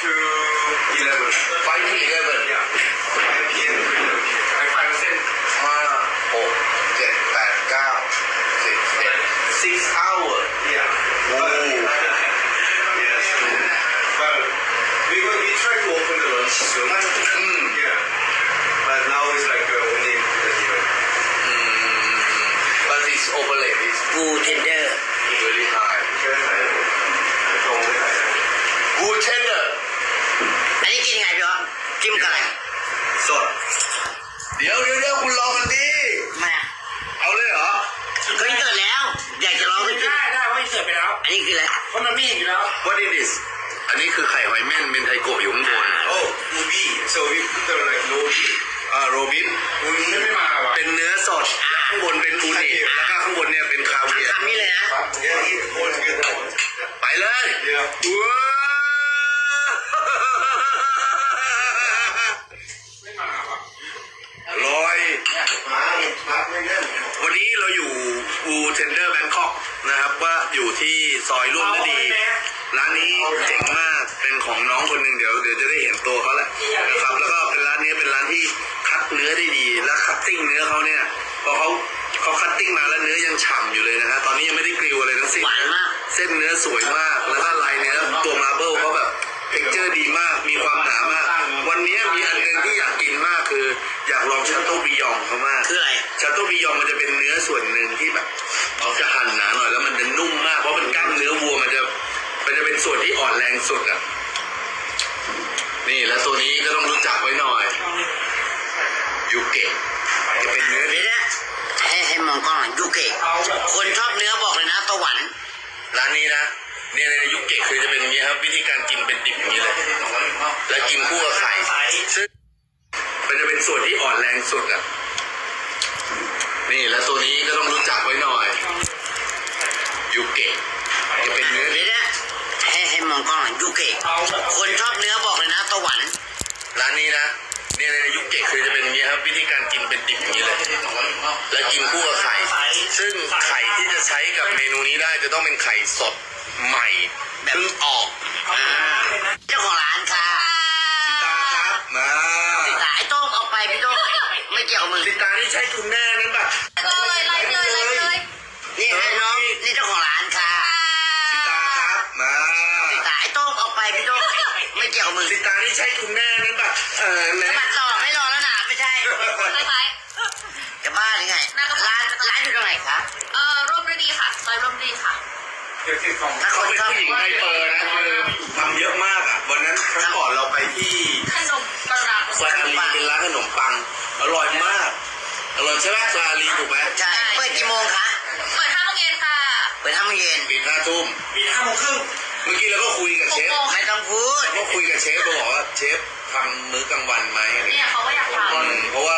que... Euh, et la gauche. สด เดี๋ยวเดี๋ยวเดี๋ยวคุณรอมันดีมาเอาเลยเหรอ ก็อินเสิร์ตแล้ว อยากจะลองไปกินได้ได้เพราอินเสิร์ตไปแล้ว อันนี้คืออะไร เพราะมันไม่เห็นอยู่แล้ว What it is อันนี้คือไข่หอยเม่นเป็นไทโกะอยู่ข้าง ซอยร่วมฤดี ร้านนี้เจ๋งมากเป็นของน้องคนหนึ่งเดี๋ยวเดี๋ยวจะได้เห็นตัวเขาแหละนะครับ แล้วก็เป็นร้านนี้เป็นร้านที่คัดเนื้อได้ดี และคัตติ้งเนื้อเขาเนี่ยพอเขาเขาคัตติ้งมาแล้วเนื้อยังฉ่ำอยู่เลยนะฮะตอนนี้ยังไม่ได้กริวอะไรทั้งสิ้นหวานมาก เส้นเนื้อสวยมากแล้วก็ลายเนื้อตัวมาร์เบิลเขาแบบ เท็กเจอร์ดีมาก มีความหนามาก วันนี้มีอันหนึงที่อยากกินมากคือ อยากลองชาโต้บิยองเขามากคืออะไรชาโต้บิยองมันจะเป็นเนื้อส่วนหนึ่งที่แบบเอาจะหั่นหนาหน่อยแล้วมันจะนุ่มมากเพราะเป็นกล้ามเนื้อวัวมันจะมันจะเป็นส่วนที่อ่อนแรงสุดอะนี่แล้วตัวนี้ก็ต้องรู้จักไว้หน่อยยูเกะจะเป็นเนื้อเดี๋ยวนะให้ให้มองกล้องหน่อยยูเกะคนชอบเนื้อบอกเลยนะสวรรค์ร้านนี้นะ เนี่ยในยุคเกะคือจะเป็นอย่างนี้ครับ วิธีการกินเป็นดิบอย่างนี้เลย แล้วกินคู่กับไข่ซึ่งมันจะเป็นส่วนที่อ่อนแรงสุดอะนี่แล้วตัวนี้ก็ต้องรู้จักไว้หน่อยยูเกะจะเป็นเนื้อเดี๋ยวนะให้ให้มองกล้องหน่อยยูเกะคนชอบเนื้อบอกเลยนะสวรรค์ร้านนี้นะเนี่ยในยุคเกะคือจะเป็นอย่างนี้ครับ วิธีการกินเป็นดิบอย่างนี้เลย แล้วกินคู่กับไข่ซึ่งไข่ที่จะใช้กับเมนูนี้ได้จะต้องเป็นไข่สด ใหม่เพิ่งออกอ่าเจ้าของร้านค่ะสิตาครับมาติตาไอ้โต้งออกไปพี่โต้งไม่เกี่ยวกับมึงสิตานี่ใช่คุณแม่นั้นปะเลยไลฟ์เลยไลฟ์เลยนี่ให้น้องนี่เจ้าของร้านค่ะสิตาครับมาติตาไอ้โต้งออกไปพี่โต้งไม่เกี่ยวกับมึงสิตานี่ใช่คุณแม่นั้นปะเออสแม่มัครต่อไม่รอแล้วนะไม่ใช่คล้ายจะบ้าหรือไงร้านร้านอยู่ตรงไหนคะๆเอ่อร่วม ถ้าคเขานเป็นชอบผู้หญิงไฮเปอร์นะคือทำเยอะมากอะวันนั้นครั้งก่อนเราไปที่ขนมปลาร้าซอยอารีเป็นร้านขนมปัง อร่อยมาก อร่อยใช่ไหมซอยอารีถูกไหมใช่เปิดกี่โมงคะเปิดห้าโมงเย็นค่ะเปิดห้าโมงเย็นปิดห้าทุ่มปีห้าโมงครึ่งเมื่อกี้เราก็คุยกับหเชกฟโมงไม่ต้องพูดก็คุยกับเชฟเราบอกว่าเชฟทำมื้อกลางวันไหมอะไรเนี่ยเงี้ยเขาก็อยากทอืมเพราะว่า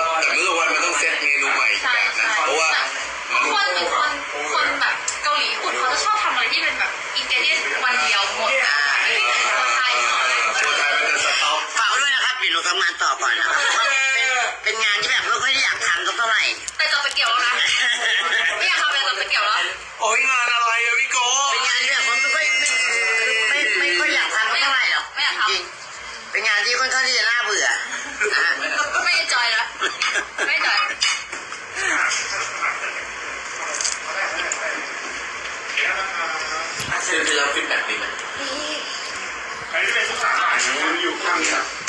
ก่อนนะครับเพราะว่าเป็นเป็นงานที่แบบไม่ค่อยได้อยากทำสักเท่าไหร่ แต่จะไปเกี่ยวแล้วนะไม่อยากทำแต่จะไปเกี่ยวแล้วโอ้ยงานอะไรอะพี่โกเป็นงานที่แบบว่าไม่ค่อยไม่คือไม่ไม่ค่อยอยากทำสักเท่าไหร่หรอกจริงๆเป็นงานที่ค่อนข้างที่จะน่าเบื่อนะไม่จอยนะไม่จอยเชิญไปรับฟีดแบ็กดีไหม ใครที่เป็นผู้สาวหลานมันอยู่ข้างนี้อร่อย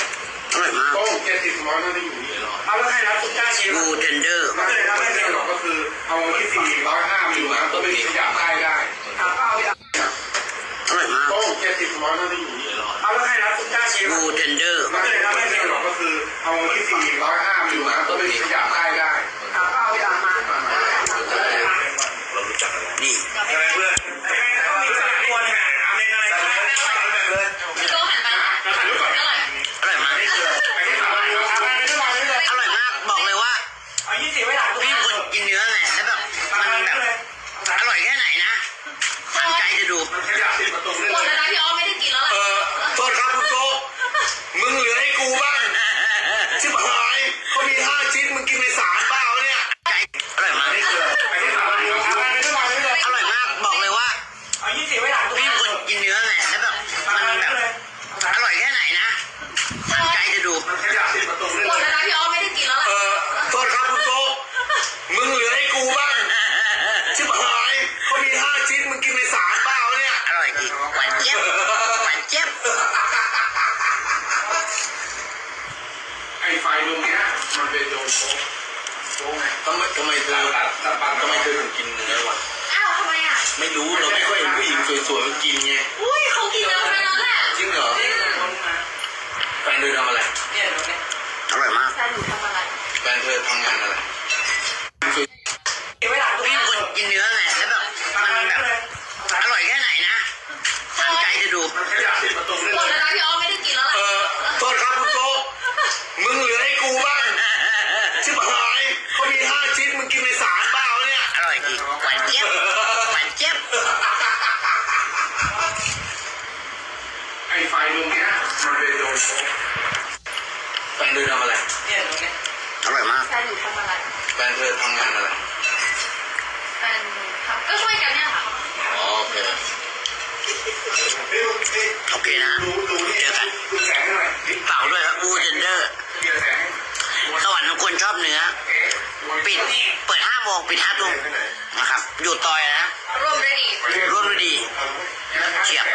มากโต้งเจ็ดสิบร้อยน่าจะอยู่นี่เอาแล้วใครรับคุณจ้าเชฟบูเทนเดอร์ก็เลยรับไม่เป็นหรอกก็คือเอาที่สี่ร้อยห้ามาอยู่นะก็ไม่ขยับได้ได้เอาเอาอร่อยมากโต้งเจ็ดสิบร้อยน่าจะอยู่นี่เอาแล้วใครรับคุณจ้าเชฟบูเทนเดอร์ก็เลยรับไม่เป็นหรอกก็คือเอาที่สี่ร้อยห้ามาอยู่นะก็ไม่ขยับได้ได้เอาเอาเอามาเรารู้จักกันแล้วนี่ใช่ไหมเพื่อ มีำไมทำไมเธอตัดตัดปัดทำไมเธอถึงกินเนื้อวะอ้าวทำไมอะ ไม่รู้เราไม่ค่อยเห็นผู้หญิงสวยๆมันกินไง อุ้ยเขากินแล้วแค่นั้น แฟนเธอทำอะไรอร่อยมาก แฟนหนูทำอะไรแฟนเธอทำงานอะไร แฟนหนูทำก็ช่วยกันเนี่ยค่ะอ๋อโอเคโอเคนะดูดูนี่เจอกันดูแสงหน่อยนี่ฝากด้วยครับอูเจนเดอร์เกียร์แสงสวรรค์ของคนชอบเนื้อ ปิด เปิดห้าโมงปิดห้าทุ่มนะครับ อยู่ต่อยนะ ร่วมด้วยดีร่วมด้วยดี เฉียบ